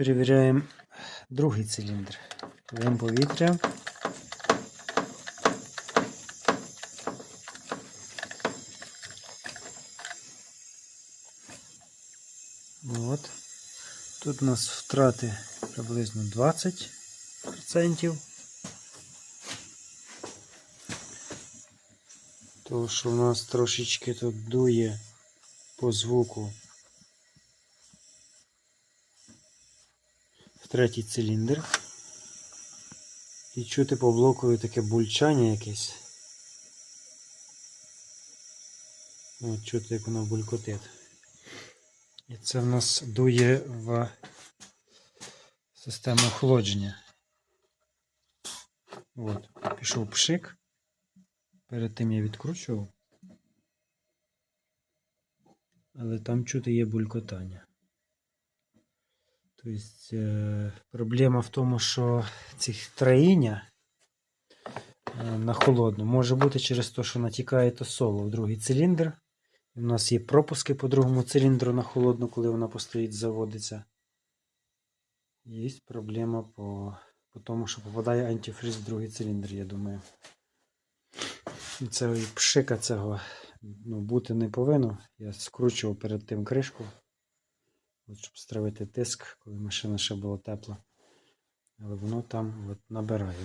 Перевіряємо другий циліндр. Вим повітря. От. Тут у нас втрати приблизно 20%. Тому що у нас трошечки тут дує по звуку третій циліндр. І чути по блокові таке бульчання якесь. От чути, як воно булькотить. І це в нас дує в систему охолодження. От, пішов пшик. Перед тим я відкручував. Але там чути є булькотання. Тобто проблема в тому, що цих троїння е, на холодну може бути через те, що натікає то соло в другий циліндр. У нас є пропуски по другому циліндру на холодну, коли вона постоїть, заводиться. Є проблема по, по тому, що попадає антифриз в другий циліндр, я думаю. І Це пшика цього ну, бути не повинно. Я скручував перед тим кришку, щоб стравити тиск, коли машина ще була тепла. Але воно там от, набирає.